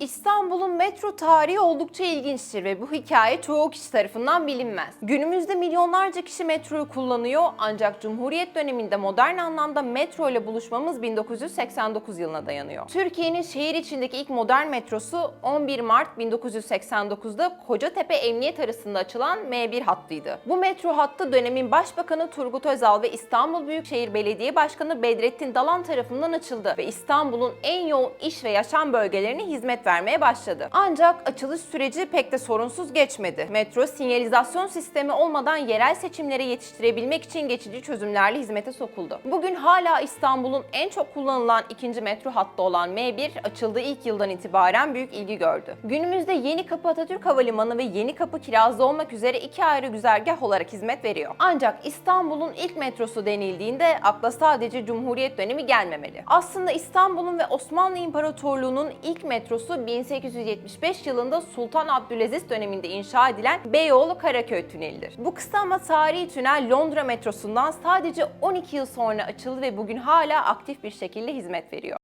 İstanbul'un metro tarihi oldukça ilginçtir ve bu hikaye çoğu kişi tarafından bilinmez. Günümüzde milyonlarca kişi metroyu kullanıyor ancak Cumhuriyet döneminde modern anlamda metro ile buluşmamız 1989 yılına dayanıyor. Türkiye'nin şehir içindeki ilk modern metrosu 11 Mart 1989'da Kocatepe Emniyet arasında açılan M1 hattıydı. Bu metro hattı dönemin Başbakanı Turgut Özal ve İstanbul Büyükşehir Belediye Başkanı Bedrettin Dalan tarafından açıldı ve İstanbul'un en yoğun iş ve yaşam bölgelerine hizmet vermeye başladı. Ancak açılış süreci pek de sorunsuz geçmedi. Metro sinyalizasyon sistemi olmadan yerel seçimlere yetiştirebilmek için geçici çözümlerle hizmete sokuldu. Bugün hala İstanbul'un en çok kullanılan ikinci metro hattı olan M1 açıldığı ilk yıldan itibaren büyük ilgi gördü. Günümüzde Yenikapı Atatürk Havalimanı ve Yenikapı Kirazlı olmak üzere iki ayrı güzergah olarak hizmet veriyor. Ancak İstanbul'un ilk metrosu denildiğinde akla sadece Cumhuriyet dönemi gelmemeli. Aslında İstanbul'un ve Osmanlı İmparatorluğu'nun ilk metrosu 1875 yılında Sultan Abdülaziz döneminde inşa edilen Beyoğlu Karaköy Tüneli'dir. Bu kısa ama tarihi tünel Londra metrosundan sadece 12 yıl sonra açıldı ve bugün hala aktif bir şekilde hizmet veriyor.